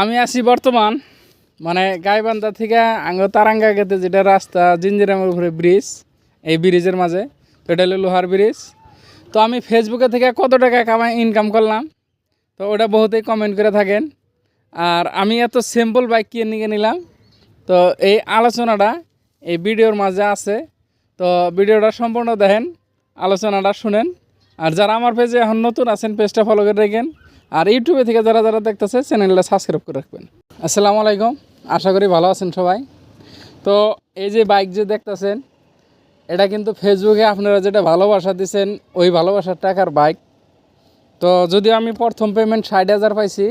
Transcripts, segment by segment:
আমি আছি বর্তমান মানে গাইবান্ধা থেকে আঙ্গ তারাঙ্গা গেতে যেটা রাস্তা জিঞ্জিরামের উপরে ব্রিজ এই ব্রিজের মাঝে তো এটা হলো লোহার ব্রিজ তো আমি ফেসবুকে থেকে কত টাকা কামাই ইনকাম করলাম, তো ওটা বহুতেই কমেন্ট করে থাকেন। আর আমি এত সিম্পল বাইক কিনে নিয়ে নিলাম, তো এই আলোচনাটা এই ভিডিওর মাঝে আছে। তো ভিডিওটা সম্পূর্ণ দেখেন, আলোচনাটা শুনেন। আর যারা আমার পেজে এখন নতুন আছেন পেজটা ফলো করে রাখেন। আর ইউটিউবে থেকে যারা যারা দেখতেছে চ্যানেলটা সাবস্ক্রাইব করে রাখবেন। আসসালামু আলাইকুম। আশা করি ভালো আছেন সবাই। তো এই যে বাইক যে দেখতেছেন, এটা কিন্তু ফেসবুকে আপনারা যেটা ভালোবাসা দিচ্ছেন ওই ভালোবাসার টাকার বাইক তো যদিও আমি প্রথম পেমেন্ট ষাট হাজার পাইছি,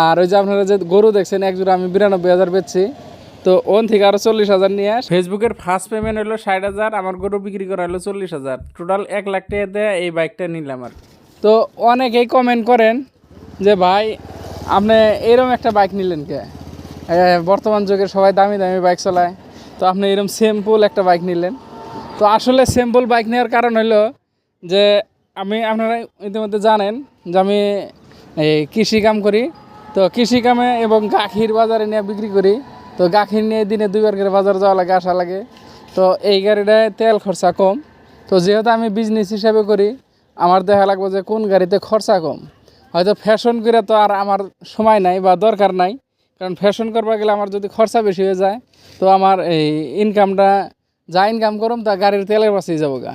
আর ওই যে আপনারা যে গরু দেখছেন, এক জোড়া আমি বিরানব্বই হাজার বেচছি। তো ওন থেকে আরও চল্লিশ হাজার নিয়ে আস। ফেসবুকের ফার্স্ট পেমেন্ট হলো ষাট হাজার, আমার গরু বিক্রি করা হলো চল্লিশ হাজার। টোটাল এক লাখ টাকা দিয়ে এই বাইকটা নিলাম আর। তো অনেকেই কমেন্ট করেন যে, ভাই, আপনি এরম একটা বাইক নিলেন কে? বর্তমান যুগে সবাই দামি দামি বাইক চালায়। তো আপনি এরম সিম্পল একটা বাইক নিলেন। তো আসলে সিম্পল বাইক নেওয়ার কারণ হলো যে, আমি, আপনারা ইতিমধ্যে জানেন যে, আমি এই কৃষি কাম করি। তো কৃষি কামে এবং গাখির বাজারে নিয়ে বিক্রি করি। তো গাখির নিয়ে দিনে দুইবার করে বাজার যাওয়া লাগে, আসা লাগে। তো এই গাড়িটায় তেল খরচা কম। তো যেহেতু আমি বিজনেস হিসাবে করি আমার দেখা লাগবে যে কোন গাড়িতে খরচা কম। হয়তো ফ্যাশন করে তো আর আমার সময় নাই বা দরকার নাই, কারণ ফ্যাশন করবা গেলে আমার যদি খরচা বেশি হয়ে যায়, তো আমার এই ইনকামটা যা ইনকাম করুম তা গাড়ির তেলের পাশেই যাব গা।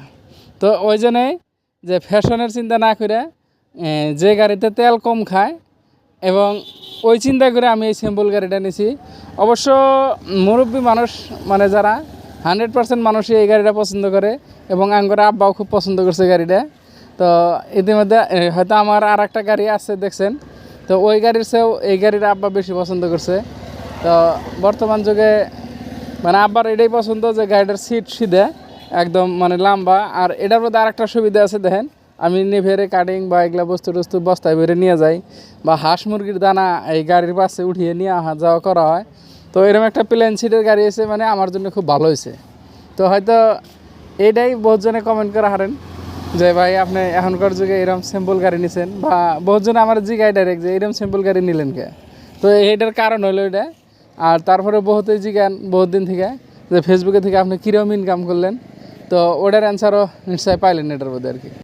তো ওই জন্যে যে ফ্যাশনের চিন্তা না করে যে গাড়িতে তেল কম খায় এবং ওই চিন্তা করে আমি এই সিম্পল গাড়িটা নিছি। অবশ্য মুরব্বী মানুষ মানে যারা হান্ড্রেড পার্সেন্ট মানুষই এই গাড়িটা পছন্দ করে এবং আঙ্গরে আব্বাও খুব পছন্দ করছে গাড়িটা। তো ইতিমধ্যে হয়তো আমার আর একটা গাড়ি আছে, দেখছেন? তো ওই গাড়ির চেয়েও এই গাড়িটা আব্বা বেশি পছন্দ করছে। তো বর্তমান যুগে মানে আব্বার এটাই পছন্দ যে গাড়িটার সিট সিধে একদম মানে লম্বা। আর এটার মধ্যে আরেকটা সুবিধা আছে, দেখেন? আমি নিভেরে কাটিং বা এগুলা বস্তু টস্তু বস্তায় ভরে নিয়ে যাই বা হাঁস মুরগির দানা এই গাড়ির পাশে উঠিয়ে নিয়ে আহা যাওয়া করা হয়। তো এরকম একটা প্লেন সিটের গাড়ি এসে মানে আমার জন্য খুব ভালো হয়েছে। তো হয়তো এইটাই বহুতজনে কমেন্ট করে হারেন। যে ভাই, আপনি এখনকার যুগে এরম সিম্পল গাড়ি নিছেন। বা বহুতজন আমার জিগায় ডাইরেক্ট যে এরম সিম্পল গাড়ি নিলেন কে? তো এইটার কারণ হলো এটা। আর তারপরে বহুতই জিগান বহুত দিন থেকে, যে ফেসবুকে থেকে আপনি কীরকম ইনকাম করলেন, তো ওটার অ্যান্সারও নিশ্চয় পাইলেন এটার মধ্যে আর কি।